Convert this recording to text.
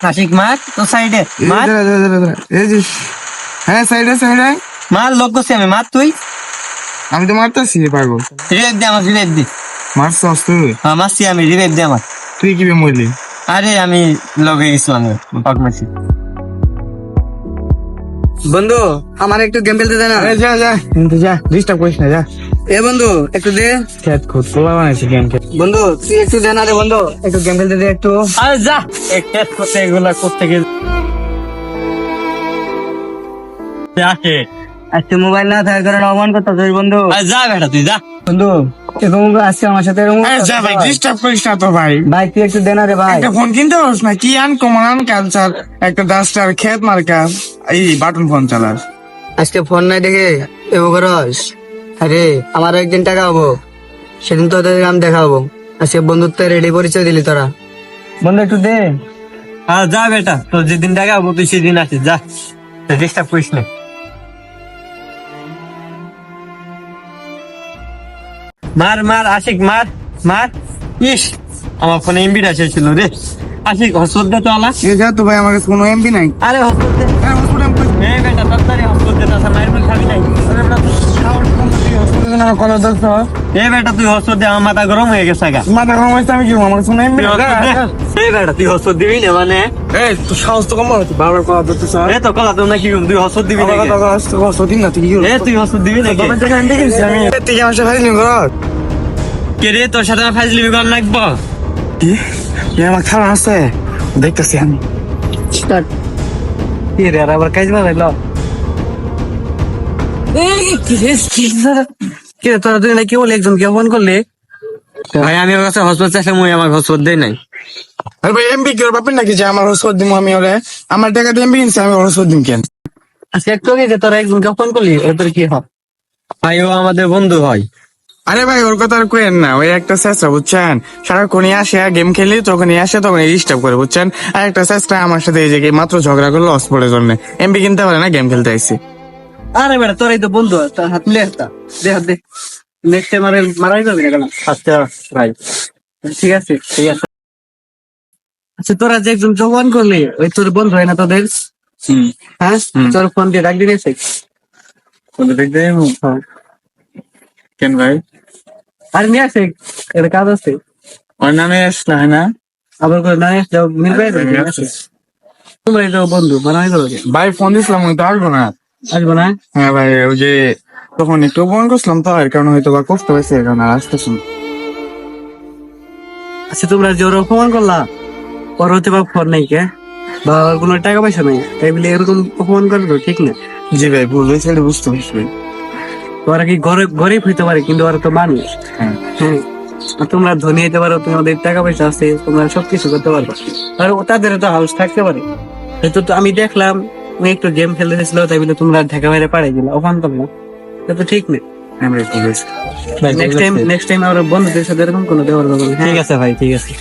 আশিক মার তো সাইডে মার। এই যে হ্যাঁ সাইডে সাইডে মার লোক করছি আমি মার তুই। আমি তো মারতেছি পাগল। রিভাইভ দে আমার রিভাইভ দি। মারছস তুই? হ্যাঁ মারছি আমি রিভাইভ দে আমার। তুই কি মরলি? আরে আমি লগে গেছিলাম পাক মারছি। বন্ধু আমার একটু গেম খেলতে দে না। যা যা। কিন্তু যা ডিস্টার্ব করিস না যা। এ বন্ধু একটু দে। খেত খুদ পোলা বানাইছে গেম খেল বন্ধু তুই একটু দে না রে বন্ধু। একটু গেম খেলতে দে একটু। আরে যা! এক করতে এগুলা করতে গেলে। আসে। আজকে মোবাইল না থাকার কারণে অপমান করতে তুই বন্ধু। যা বেটা তুই যা। বন্ধু এরকম আজকে আমার সাথে এরকম যা ভাই ডিস্টার্ব করিস না তো ভাই। ভাই তুই একটু দে না রে ভাই। একটা ফোন কিনতে পারস না? কি আন কমান একটা ডাস্টার খেত মার্কা। এই বাটন ফোন চালাস। আজকে ফোন নাই দেখে এগো করস আরে আমার একদিন টাকা হব। সেদিন তোদের আমি দেখাবো। আজকে বন্ধুত্ব রেডি পরিচয় দিলি তোরা। বন্ধু একটু দে। আর যা বেটা তোর যেদিন দেখাবো তুই সেদিন আসিস যা। ডিস্টার্ব করিস না। মার মার আশিক মার মার। ইস আমার ফোনে এমবিটা শেষ ছিল রে। আশিক হসপত দে তো আলা। এ যা তো ভাই আমার কাছে কোনো এমবি নাই। আরে হ্যাঁ, হসপিটাল আমি কইছি। এ বেটা তাড়াতাড়ি তাছাড়া মায়ের মুখ খাবি নাই। আরে বেটা, তুই সাহস কম না, তুই না কল ধরছ। এ বেটা তুই হসপত দে আমার মাথা গরম হয়ে গেছে গা। মাথা গরম হয়েছে, আমি কি? আমার। এ বেটা তুই হসপত দিবি না মানে? এই, তোর সাহস তো কম হচ্ছে, বারবার কথা। এ তো কলা তো নাকি তুই হসপত দিবি নাকি? কথা কষ্ট দিন না, তুই কি এ তুই হসপত দিবি নাকি? বাবার টাকা আমি। তুই কি আমার সাথে ফাইজলামি করস? কে রে তোর সাথে কর লাগবো? কি? এ আমার খারাপ আছে। দেখতেছি আমি। স্টার্ট। কি রে আর আবার কাজ বানাইলো? কি রে, তোরা দুই না কি বলে? ফোন করলি? ভাই আমি ওর কাছে হসপত চাইলে মুই আমার হসপত দেই নাই। আরে ভাই এমবি কি ওর বাপের নাকি যে আমার ওষুধ দিমু আমি ওরে? আমার টাকা দিয়ে এমবি কিনছে আমি ওর ওষুধ দিম কেন? একটু আগে যে তোরা একজনকে ফোন করলি কি হয়? ভাই ও আমাদের বন্ধু হয়। আরে ভাই ওর কথা আর কইেন না ওই একটা চেষ্টা বুঝছেন? সারাক্ষণই আসে গেম খেলি তখনই আসে তখন ডিস্টার্ব করে বুঝছেন? আর একটা চেষ্টা আমার সাথে এই যে মাত্র ঝগড়া করল পড়ে জন্য। এমবি কিনতে পারে না গেম খেলতে আইসি। আরে বেটা তোরাই তো বন্ধু তোর হাত মিলে একটা দে হাত দে। নেক্সট টাইম আরে মারাই যাবে না কেন? আচ্ছা ভাই ঠিক আছে ঠিক আছে। আচ্ছা তোরা যে একজন জবান করলি ওই তোর বন্ধু হয় না তোদের? হ্যাঁ? তোর ফোন দিয়ে ডাক দিয়েছে কেন ভাই? আর নিয়ে আসে এটা কাজ আছে। ওর নামে আসলে হয় না। আবার করে না যাও মিলবে তোমরা এই যাও বন্ধু বানাই যাবে ভাই ফোন দিছিলাম তো আসব না। আসব না? হ্যাঁ ভাই ওই যে তখন একটু ফোন করছিলাম তো এর কারণে হয়তো বা কষ্ট হয়েছে এর কারণে আসতেছি আচ্ছা তোমরা ওরা অপমান করলা? ওর হতে বা ফোন নাই কে? বা ওর কোনো টাকা পয়সা নাই? তাই বলে এরকম অপমান করে তো ঠিক না? জি ভাই ভুল হয়েছে এটা বুঝতে পারছি। ওরা কি গরিব হইতে পারে কিন্তু ওরা তো মানুষ। হ্যাঁ। হ্যাঁ। তোমরা ধনী হতে পারো তোমাদের টাকা পয়সা আছে তোমরা সবকিছু করতে পারবে। আর তাদের তো হাউস থাকতে পারে। তো আমি দেখলাম ওই একটু গেম খেলতে গেছিল তাই বলে তোমরা ঢাকা বাইরে পাড়াই গেলে ওখান তো না এটা তো ঠিক নেই আমরা নেক্সট টাইম নেক্সট টাইম আমরা বন্ধুদের সাথে এরকম কোনো ব্যবহার করব হ্যাঁ। ঠিক আছে ভাই ঠিক আছে।